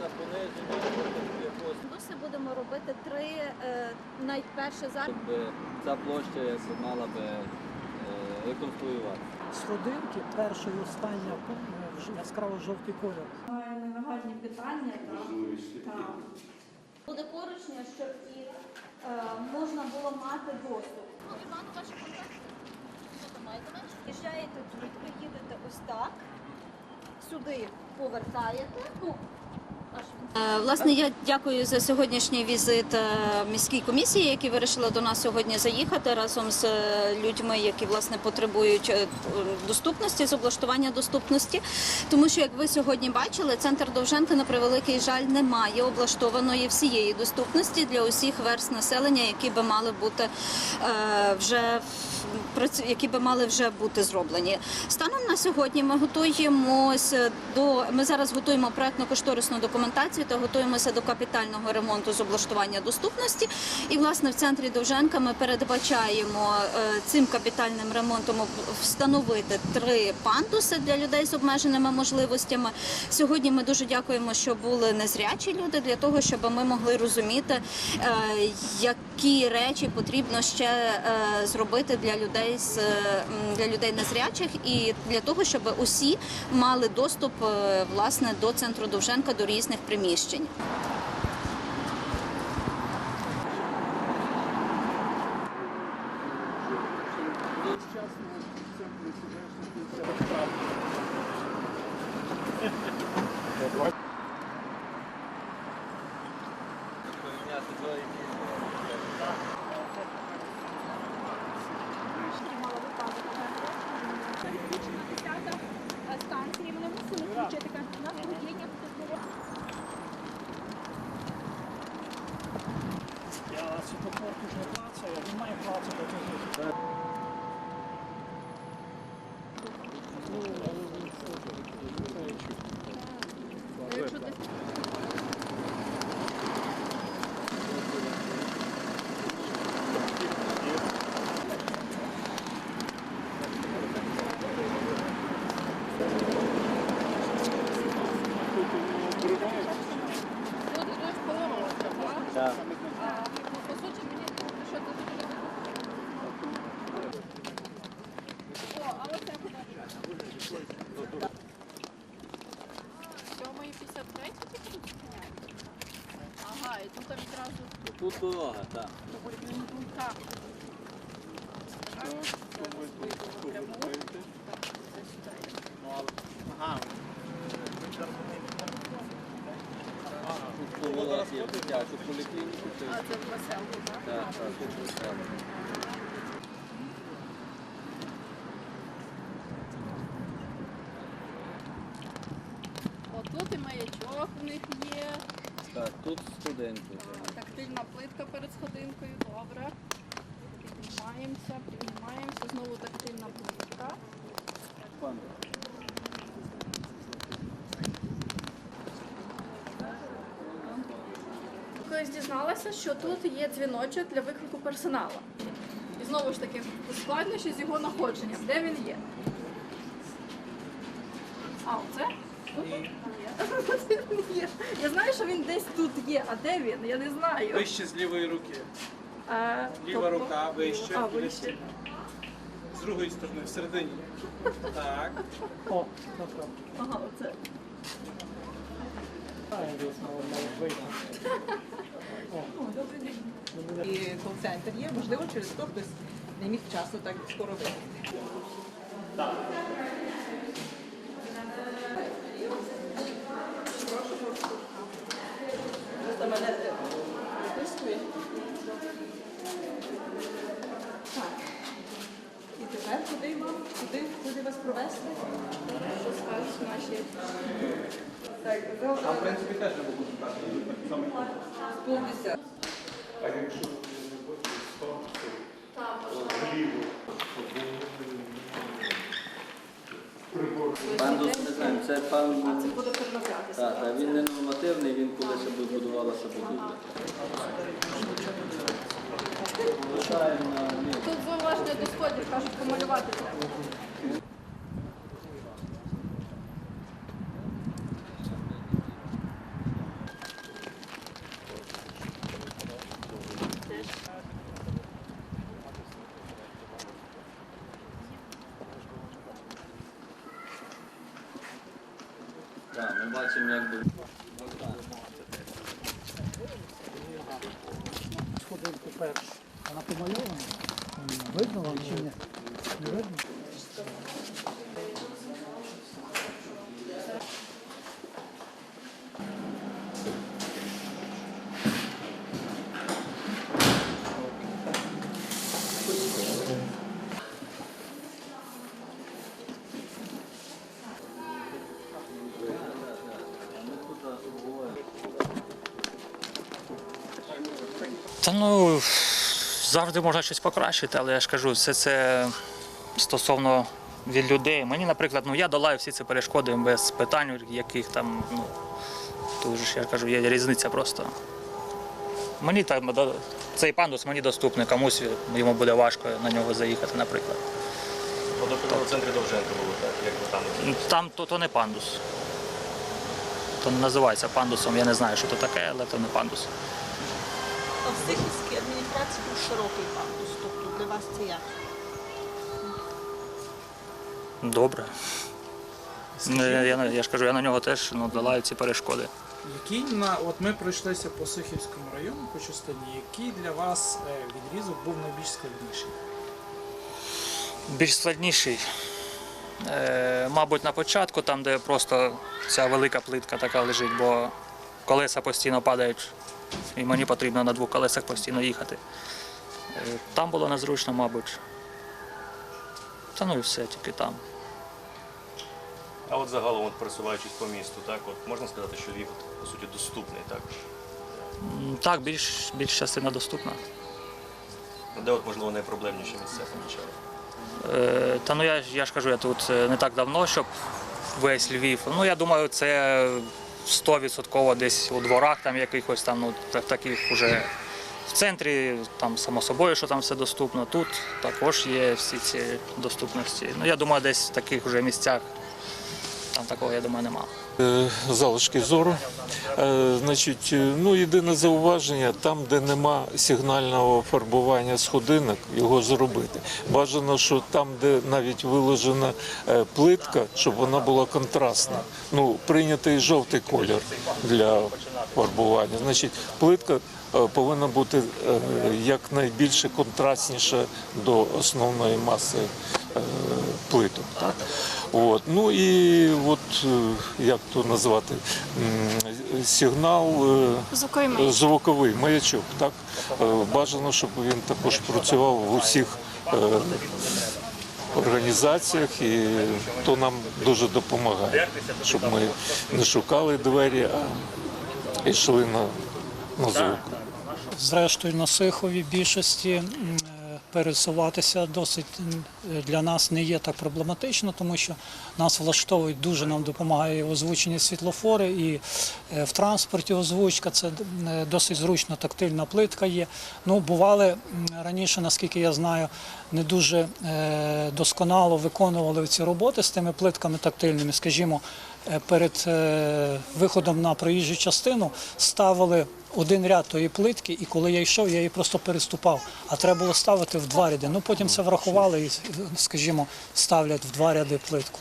на пониження, Пандуси будемо робити три е, найперше зараз. щоб ця площа якби мала би е, реконструювати. Сходинки, перша і остання е, яскраво жовтий колір. Нагальні питання так. Буде поручня, щоб і е, можна було мати доступ. Ну, Іван, ваші контакти. Що там маєте менше? Їжджаєте тут, ви їдете ось так, сюди повертаєте. Ну, Е, Власне, я дякую за сьогоднішній візит е, міській комісії, які вирішили до нас сьогодні заїхати разом з е, людьми, які власне потребують е, доступності, з облаштування доступності. Тому що, як ви сьогодні бачили, центр Довженка на превеликий жаль не має облаштованої всієї доступності для усіх верст населення, які би мали бути е, вже які би мали вже бути зроблені. Станом на сьогодні ми готуємося до ми зараз готуємо проектно-кошторисну документацію та готуємося до капітального ремонту з облаштування доступності. І власне в центрі Довженка ми передбачаємо е, цим капітальним ремонтом встановити три пандуси для людей з обмеженими можливостями. Сьогодні ми дуже дякуємо, що були незрячі люди для того, щоб ми могли розуміти, е, які речі потрібно ще е, зробити для людей з е, для людей незрячих, і для того, щоб усі мали доступ е, власне до центру Довженка до різних приміщень. Поміняти два станції вони мусили включити на грудіння. Я світофор тут не клацаю, він має клацати тут. Так. По суті, мені що це таке? О, а оце куди? Сьомої 53 тільки тут зупиняють? Ага, і тут відразу Тут дорога, так. так. А ось зараз вийдемо прямо. Так, це сюди. Тут поворот є в дитячу поліклініку. А це веселки, так? Так, так, тут весело. Отут і маячок в них є. Так, тут студенти. вже. Тактильна плитка перед сходинкою, добре. Піднімаємося, піднімаємося, знову тактильна плитка. Колись дізналася, що тут є дзвіночок для виклику персоналу. І знову ж таки, складнощі з його знаходженням. Де він є? А, оце? Є. Я знаю, що він десь тут є, а де він? Я не знаю. Вище з лівої руки. А, Ліва тобто- рука вище. А, вище. З другої сторони, всередині. Так. О, так, Ага, оце. так. І кол-центр є, можливо, через то хтось не міг вчасно так скоро вийти. Просто мене е, виписує. Так. І тепер куди мам? Куди, куди вас провести? Що скажуть наші? Так, А в принципі теж не було так само. повністю. А якщо Пандус, не знаю, це пан. Це буде перероблятися. Так, так, він не нормативний, він коли себе будувалася будівля. Лишаємо на. Тут зауваження до сходів, кажуть, помалювати треба. Так, ми бачимо, якби. Сходинку першу. Вона помальована. Видно вам чи ні? Не видно? Та ну завжди можна щось покращити, але я ж кажу, все це стосовно від людей. Мені, наприклад, ну я долаю всі ці перешкоди без питань, яких там, ну тут ж я кажу, є різниця просто. Мені там цей пандус мені доступний, комусь йому буде важко на нього заїхати, наприклад. В центрі Довженка було так, як ви там. Там то, то не пандус. То не називається пандусом, я не знаю, що то таке, але то не пандус. А в Сихівській адміністрації був широкий пандус, тобто для вас це як? Добре. Ну, я, я, я ж кажу, я на нього теж ну, долаю ці перешкоди. Який на от ми пройшлися по Сихівському району по частині, який для вас е, відрізок був найбільш складніший? Більш складніший. Е, мабуть, на початку, там, де просто ця велика плитка така лежить, бо колеса постійно падають, і мені потрібно на двох колесах постійно їхати. Е, там було незручно, мабуть. Та ну і все, тільки там. А от загалом, от пересуваючись по місту, так, от можна сказати, що Львів от, по суті доступний, так? Так, більш, більш частина доступна. Де от можливо найпроблемніші місця помічали? Е, Та ну я, ж- я ж кажу, я тут е, не так давно, щоб весь Львів. Ну я думаю, це 100% десь у дворах там якихось там, ну таких уже в центрі, там само собою, що там все доступно. Тут також є всі ці доступності. Ну я думаю, десь в таких вже місцях там такого, я думаю, нема. Е, залишки зору. Е, Значить, е, ну єдине зауваження, там, де нема сигнального фарбування сходинок, його зробити. Бажано, що там, де навіть виложена плитка, щоб вона була контрастна. Ну, прийнятий жовтий колір для фарбування. Значить, плитка повинна бути якнайбільше контрастніша до основної маси плиток. Так? От. Ну і от е, як то назвати сигнал е, Звуковий звуковий маячок. Так? Е, Бажано, щоб він також працював в усіх організаціях, і то нам дуже допомагає, щоб ми не шукали двері, а йшли на, на звук. Зрештою, на Сихові більшості пересуватися досить для нас не є так проблематично, тому що нас влаштовують дуже нам допомагає озвучені світлофори і е, в транспорті озвучка. Це е, досить зручно, тактильна плитка є. Ну, бували раніше, наскільки я знаю, не дуже е, досконало виконували ці роботи з тими плитками тактильними, скажімо. Е, Перед е, виходом на проїжджу частину ставили один ряд тої плитки, і коли я йшов, я її просто переступав. А треба було ставити в два ряди. Ну потім це врахували і, скажімо, ставлять в два ряди плитку.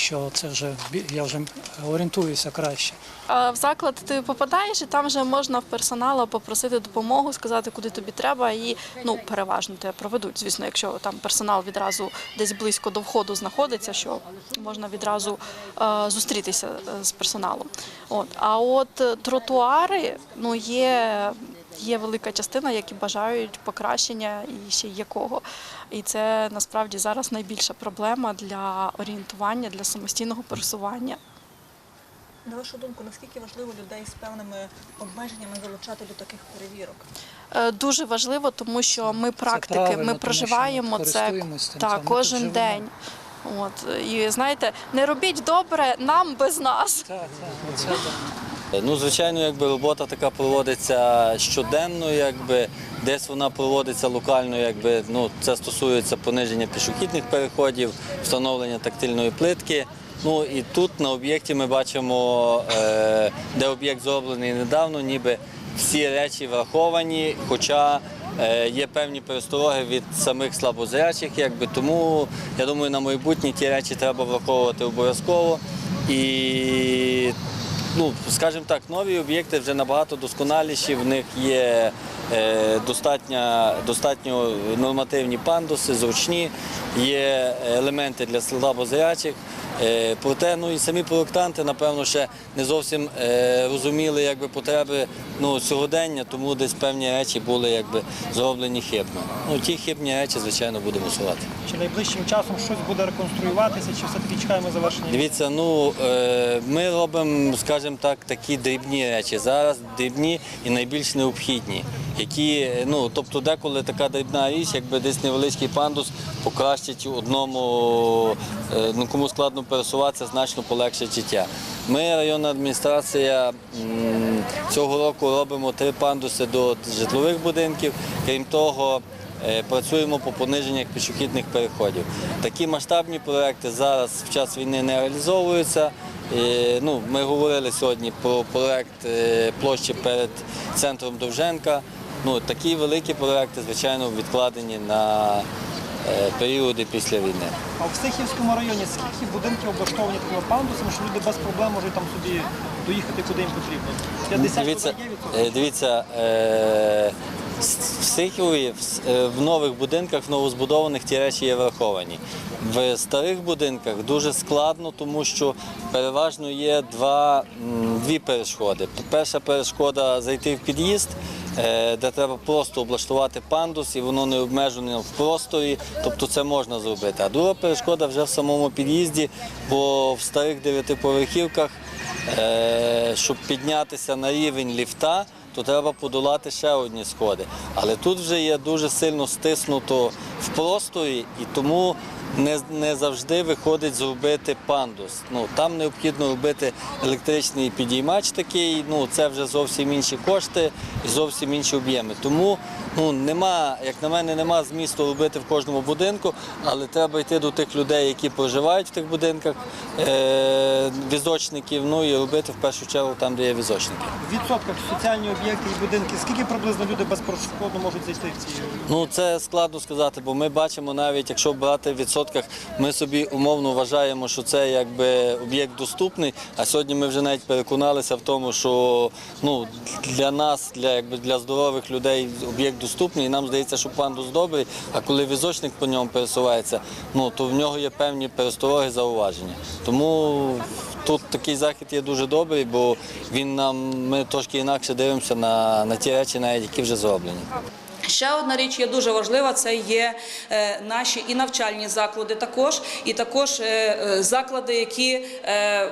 Що це вже я вже орієнтуюся краще. В заклад ти попадаєш, і там вже можна в персоналу попросити допомогу, сказати, куди тобі треба, і ну переважно тебе проведуть. Звісно, якщо там персонал відразу десь близько до входу знаходиться, що можна відразу е, зустрітися з персоналом. От а от е, тротуари, ну є. Є велика частина, які бажають покращення і ще якого. І це насправді зараз найбільша проблема для орієнтування, для самостійного пересування. На вашу думку, наскільки важливо людей з певними обмеженнями залучати до таких перевірок? Е, Дуже важливо, тому що ми практики, ми проживаємо ми це тут кожен день. От і знаєте, не робіть добре нам без нас. Так, так, це так. Ну, звичайно, якби робота така проводиться щоденно, якби десь вона проводиться локально, якби ну це стосується пониження пішохідних переходів, встановлення тактильної плитки. Ну і тут на об'єкті ми бачимо, е, де об'єкт зроблений недавно, ніби всі речі враховані, хоча е, є певні перестороги від самих слабозрячих, якби тому я думаю, на майбутнє ті речі треба враховувати обов'язково. І ну, скажімо так, нові об'єкти вже набагато досконаліші. В них є е, достатньо, достатньо нормативні пандуси, зручні, є елементи для слабозрячих. Е, Проте ну і самі проєктанти, напевно, ще не зовсім е, розуміли якби, потреби ну, сьогодення, тому десь певні речі були якби, зроблені хибно. Ну, ті хибні речі, звичайно, будемо усувати. Чи найближчим часом щось буде реконструюватися, чи все-таки чекаємо завершення? Дивіться, ну е, ми робимо, скажімо так, такі дрібні речі. Зараз дрібні і найбільш необхідні. Які, ну, тобто деколи така дрібна річ, якби десь невеличкий пандус покращить одному, ну кому складно пересуватися, значно полегшить життя. Ми, районна адміністрація, цього року робимо три пандуси до житлових будинків. Крім того, Е, Працюємо по пониженнях пішохідних переходів. Такі масштабні проекти зараз в час війни не реалізовуються. Ну, ми говорили сьогодні про проект е, площі перед центром Довженка. Ну, такі великі проекти, звичайно, відкладені на періоди після війни. А в Стихівському районі скільки будинків облаштовані такими пандусами, що люди без проблем можуть там собі доїхати куди їм потрібно? 50 Дивіться, е, дивіться е, в е, в нових будинках, в новозбудованих ті речі є враховані. В старих будинках дуже складно, тому що переважно є два, дві перешкоди. Перша перешкода зайти в під'їзд. Е, Де треба просто облаштувати пандус і воно не обмежене в просторі, тобто це можна зробити. А друга перешкода вже в самому під'їзді, бо в старих дев'ятиповерхівках Е, щоб піднятися на рівень ліфта, то треба подолати ще одні сходи. Але тут вже є дуже сильно стиснуто в просторі, і тому не, не завжди виходить зробити пандус. Ну, там необхідно робити електричний підіймач такий, ну це вже зовсім інші кошти і зовсім інші об'єми. Тому ну, нема, як на мене, нема змісту робити в кожному будинку, але треба йти до тих людей, які проживають в тих будинках, е- візочників, ну і робити в першу чергу там, де є візочники. В відсотках соціальні об'єкти і будинки, скільки приблизно люди безперешкодно можуть зайти в ці? Ну це складно сказати, бо ми бачимо навіть, якщо брати в відсотках, ми собі умовно вважаємо, що це якби об'єкт доступний. А сьогодні ми вже навіть переконалися в тому, що ну для нас, для якби для здорових людей, об'єкт доступний. І нам здається, що пандус добрий. А коли візочник по ньому пересувається, ну то в нього є певні перестороги зауваження. Тому тут такий захід є дуже добрий, бо він нам ми трошки інакше дивимося на, на ті речі, навіть які вже зроблені. Ще одна річ є дуже важлива. Це є е, наші і навчальні заклади, також і також е, е, заклади, які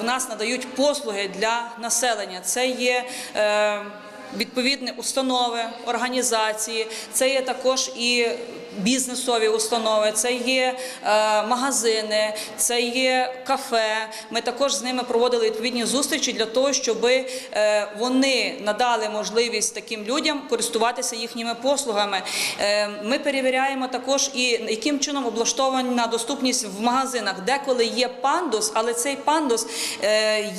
в нас надають послуги для населення. Це є відповідні установи, організації, це є також і бізнесові установи, це є е, магазини, це є кафе. Ми також з ними проводили відповідні зустрічі для того, щоб е, вони надали можливість таким людям користуватися їхніми послугами. Е, Ми перевіряємо також і яким чином облаштована доступність в магазинах, деколи є пандус, але цей пандус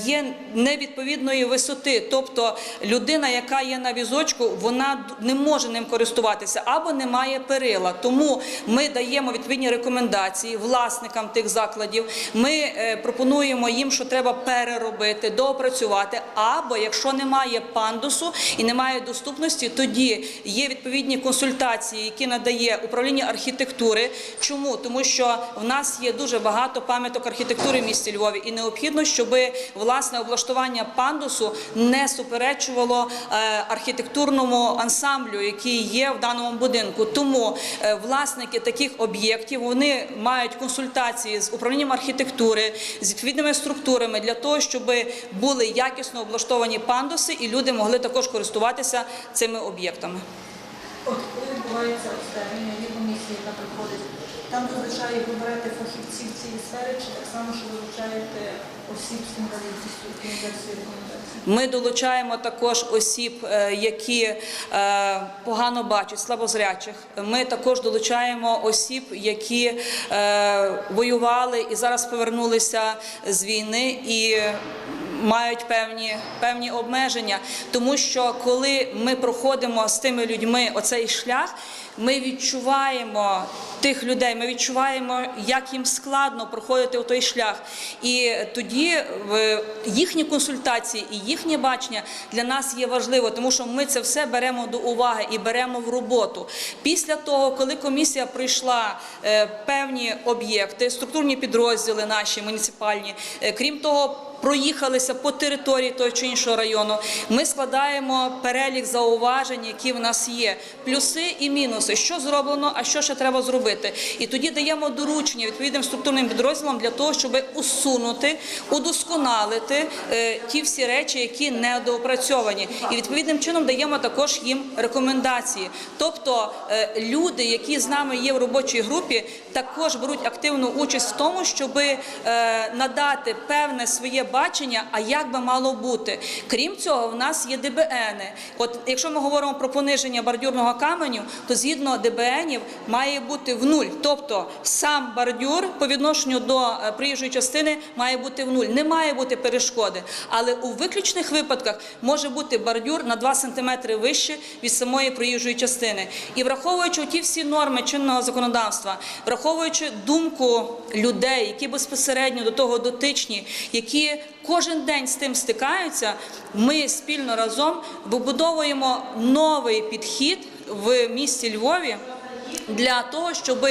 є невідповідної висоти. Тобто людина, яка є на візочку, вона не може ним користуватися або не має перила. Тому ми даємо відповідні рекомендації власникам тих закладів. Ми е, пропонуємо їм, що треба переробити, доопрацювати. Або якщо немає пандусу і немає доступності, тоді є відповідні консультації, які надає управління архітектури. Чому? Тому що в нас є дуже багато пам'яток архітектури в місті Львові, і необхідно, щоб власне облаштування пандусу не суперечувало е, архітектурному ансамблю, який є в даному будинку. Тому е, власники таких об'єктів вони мають консультації з управлінням архітектури, з відповідними структурами для того, щоб були якісно облаштовані пандуси, і люди могли також користуватися цими об'єктами. Відбувається обстеження, є комісія, яка приходить, там зазвичай ви фахівців цієї сфери, чи так само, що вилучаєте осіб з інвалідністю, рекомендації? Ми долучаємо також осіб, е, які е, погано бачать, слабозрячих. Ми також долучаємо осіб, які е, воювали і зараз повернулися з війни. І мають певні, певні обмеження, тому що коли ми проходимо з тими людьми оцей шлях, ми відчуваємо тих людей, ми відчуваємо, як їм складно проходити той шлях. І тоді їхні консультації і їхнє бачення для нас є важливо, тому що ми це все беремо до уваги і беремо в роботу. Після того, коли комісія пройшла е, певні об'єкти, структурні підрозділи наші муніципальні, е, крім того. Проїхалися по території того чи іншого району. Ми складаємо перелік зауважень, які в нас є, плюси і мінуси, що зроблено, а що ще треба зробити. І тоді даємо доручення відповідним структурним підрозділам для того, щоб усунути, удосконалити е, ті всі речі, які недоопрацьовані. І відповідним чином даємо також їм рекомендації. Тобто е, люди, які з нами є в робочій групі, також беруть активну участь в тому, щоб надати певне своє бачення, а як би мало бути. Крім цього, в нас є ДБНи. От якщо ми говоримо про пониження бордюрного каменю, то згідно ДБНів має бути в нуль. Тобто сам бордюр по відношенню до е, проїжджої частини має бути в нуль. Не має бути перешкоди. Але у виключних випадках може бути бордюр на 2 см вище від самої проїжджої частини. І враховуючи ті всі норми чинного законодавства, враховуючи думку людей, які безпосередньо до того дотичні, які кожен день з тим стикаються, ми спільно разом вибудовуємо новий підхід в місті Львові. Для того, щоб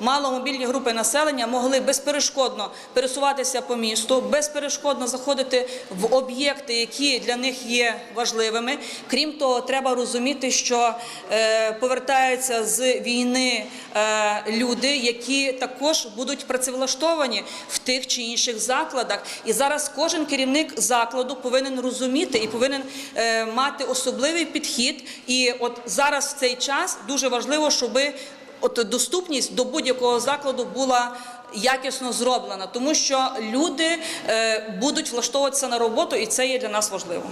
маломобільні групи населення могли безперешкодно пересуватися по місту, безперешкодно заходити в об'єкти, які для них є важливими. Крім того, треба розуміти, що е, повертаються з війни е, люди, які також будуть працевлаштовані в тих чи інших закладах. І зараз кожен керівник закладу повинен розуміти і повинен е, мати особливий підхід. І от зараз в цей час дуже важливо, щоби от доступність до будь-якого закладу була якісно зроблена, тому що люди е, будуть влаштовуватися на роботу, і це є для нас важливо.